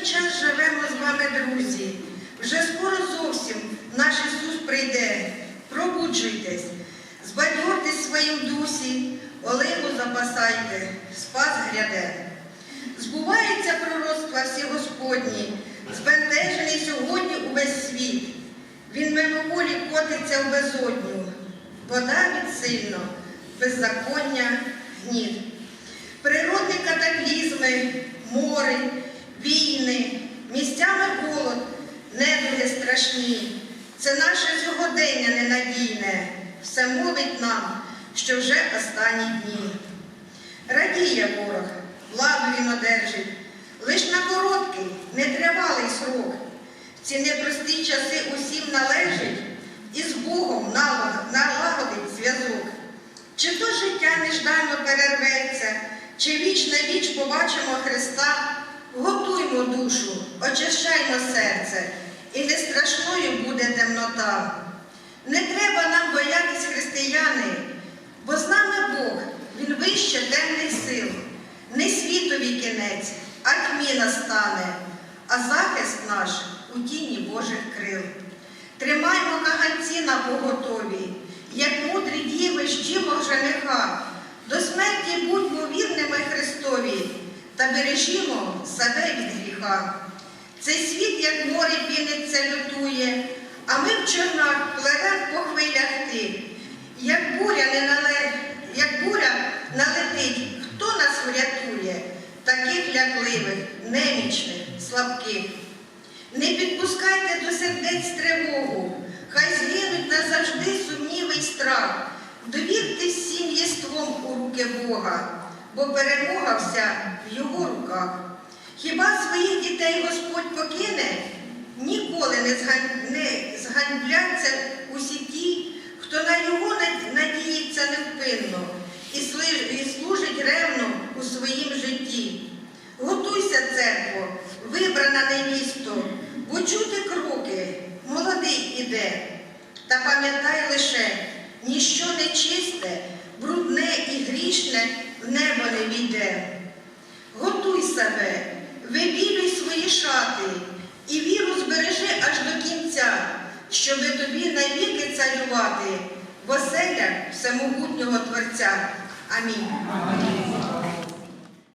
останній час живемо з вами, друзі. Вже скоро зовсім наш Ісус прийде. Пробуджуйтесь, збадьортесь своїм дусі, оливу запасайте, спас гряде. Збувається пророцтва всі Господні, збентежений сьогодні увесь світ. Він мимоволі котиться в безодню, вода відсильно, беззаконня, гніт. Природні катаклізми, мори, війни, місцями голод, недуги страшні. Це наше сьогодення ненадійне, все мовить нам, що вже останні дні. Радіє ворог, владу він одержить, лиш на короткий, нетривалий срок. Ці непрості часи усім належить і з Богом налагодить зв'язок. Чи то життя неждано перерветься, чи віч на віч побачимо Христа, готуймо душу, очищаймо серце, і не страшною буде темнота. Не треба нам боятись християни, бо з нами Бог, Він вище темних сил. Не світові кінець, а тьмі настане, а захист наш у тіні Божих крил. Тримаймо каганці на поготові, та бережімо себе від гріха. Цей світ, як море піниться, лютує, а ми в човнах пливем по хвилях тих. Як буря не нале... як буря налетить, хто нас врятує, таких лякливих, немічних, слабких. Не підпускайте до сердець тривогу, хай згинуть назавжди сумніви й страх. Довірте всім єством у руки Бога, бо перемога вся в його руках. Хіба своїх дітей Господь покине? Ніколи не, зганьбляться усі ті, хто на його надіється невпинно і служить ревно у своїм житті. Готуйся, церкво, вибрана невісто, бо чути кроки, молодий іде. Та пам'ятай лише, ніщо нечисте, брудне грішне в небо не війде. Готуй себе, вибілюй свої шати і віру збережи аж до кінця, щоби тобі навіки царювати в оселях всемогутнього Творця. Амінь.